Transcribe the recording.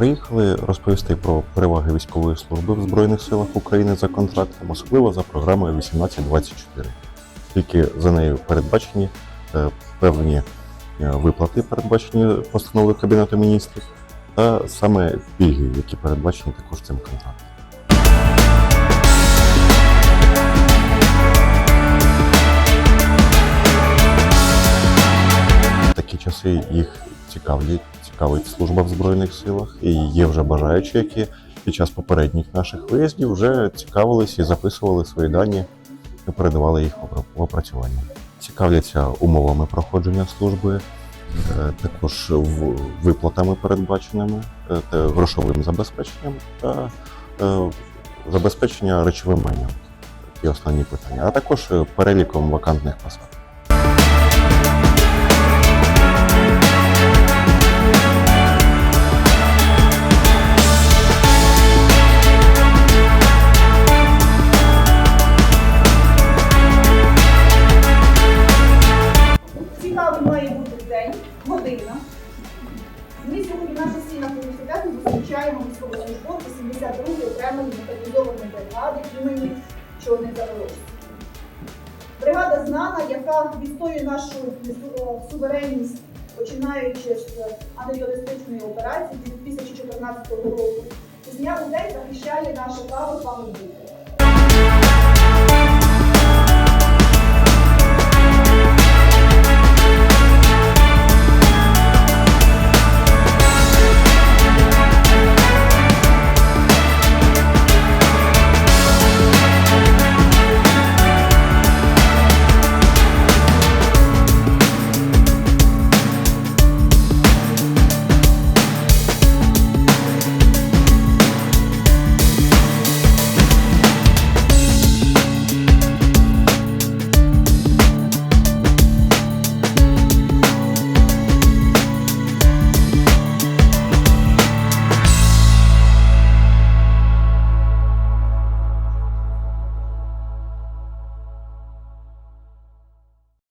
Приїхали розповісти про переваги військової служби в Збройних силах України за контрактом, особливо за програмою 1824. Тільки за нею передбачені е, певні е, виплати, передбачені постановою Кабінету міністрів, та саме пільги, які передбачені також цим контрактом. Такі часи їх цікавлять, цікавить служба в Збройних силах, і є вже бажаючі, які під час попередніх наших виїздів вже цікавились і записували свої дані і передавали їх в опрацювання. Цікавляться умовами проходження служби, е, також виплатами передбаченими, е, грошовим забезпеченням та е, забезпечення речовим майном. Такі основні питання, а також переліком вакантних посад. Година. Ми сьогодні в нашій стінах університету зустрічаємо військовослужбовців 72-ї окремої механізованої бригади імені Чорний Заволос. Бригада знана, яка відстоює нашу суверенність, починаючи з антитерористичної операції 2014 року. З дня у день захищає наше право бути.